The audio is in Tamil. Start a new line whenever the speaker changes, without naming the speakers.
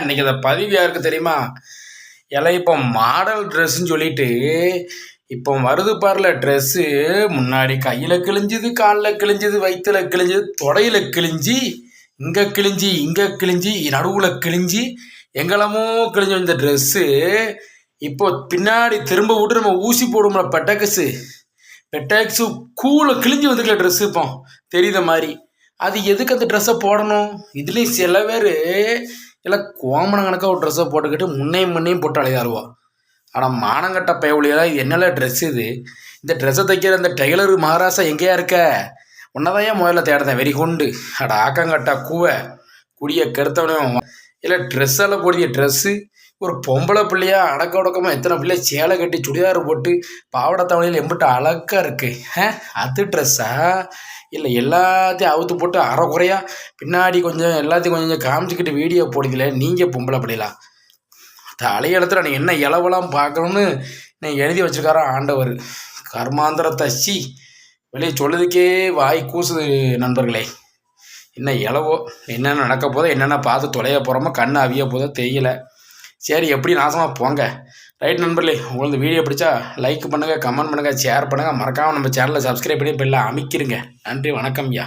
இன்னைக்கு அந்த பதிவு யாருக்கு தெரியுமா? எல்லாம் இப்போ மாடல் ட்ரெஸ்ஸுன்னு சொல்லிட்டு இப்போ வருது பாருல ட்ரெஸ்ஸு முன்னாடி கையில் கிழிஞ்சுது காலில் கிழிஞ்சுது வயிற்றுல கிழிஞ்சுது தொடையில் கிழிஞ்சி இங்கே கிழிஞ்சி இங்கே கிழிஞ்சி நடுவில் கிழிஞ்சி எங்கெல்லாமோ கிழிஞ்சு வந்த ட்ரெஸ்ஸு இப்போ பின்னாடி திரும்ப விட்டு நம்ம ஊசி போடுவோம்ல பெட்டக்ஸு பெட்டக்ஸு கூல கிழிஞ்சு வந்துக்கல ட்ரெஸ்ஸு இப்போ. தெரியுத மாதிரி. அது எதுக்கு அந்த ட்ரெஸ்ஸை போடணும்? இதுலேயும் சில பேர் எல்லாம் கோமண கணக்காக ஒரு ட்ரெஸ்ஸை போட்டுக்கிட்டு முன்னையும் முன்னையும் போட்டு அழையாருவா ஆனால் மானங்கட்ட பயவுளியெல்லாம் இது என்னல ட்ரெஸ் இது? இந்த ட்ரெஸ்ஸை தைக்கிற இந்த டெய்லரு மகாராசா எங்கேயா இருக்க? உன்னதான் ஏன் முதல்ல தேடுறேன் வெறி கொண்டு. அட ஆக்கங்கட்டா கூவை. குடிய கெடுத்தவனையும் இல்லை ட்ரெஸ்ஸால் போடிய ட்ரெஸ்ஸு ஒரு பொம்பளை பிள்ளையா அடக்க உடக்கமாக எத்தனை பிள்ளை சேலை கட்டி சுடிதார் போட்டு பாவாடை தவணையில் எம்பிட்டு அழகாக இருக்குது அது ட்ரெஸ்ஸா இல்லை எல்லாத்தையும் அவுத்து போட்டு அரை குறையா? பின்னாடி கொஞ்சம் எல்லாத்தையும் கொஞ்சம் காமிச்சிக்கிட்டு வீடியோ போடுதில்ல நீங்கள் பொம்பளை பிள்ளைலாம் தலையெழுத்துல இடத்துல நீ என்ன இளவெல்லாம் பார்க்கணும்னு நீ எழுதி வச்சுருக்காரோ ஆண்டவர்? கர்மாந்திர தச்சி வெளியே சொல்லுதுக்கே வாய் கூசுது நண்பர்களே. என்ன இளவோ என்னென்ன நடக்க போதோ என்னென்ன பார்த்து தொலைய போகிறோமோ கண் அவிய போதோ தெரியலை. சரி எப்படி நாசமாக போங்க. ரைட் நண்பர்களே உங்களுக்கு வீடியோ பிடிச்சா லைக் பண்ணுங்கள் கமெண்ட் பண்ணுங்கள் ஷேர் பண்ணுங்கள் மறக்காமல் நம்ம சேனலை சப்ஸ்கிரைப் பண்ணி பெல்ல அமைக்கிருங்க. நன்றி வணக்கம் ஐயா.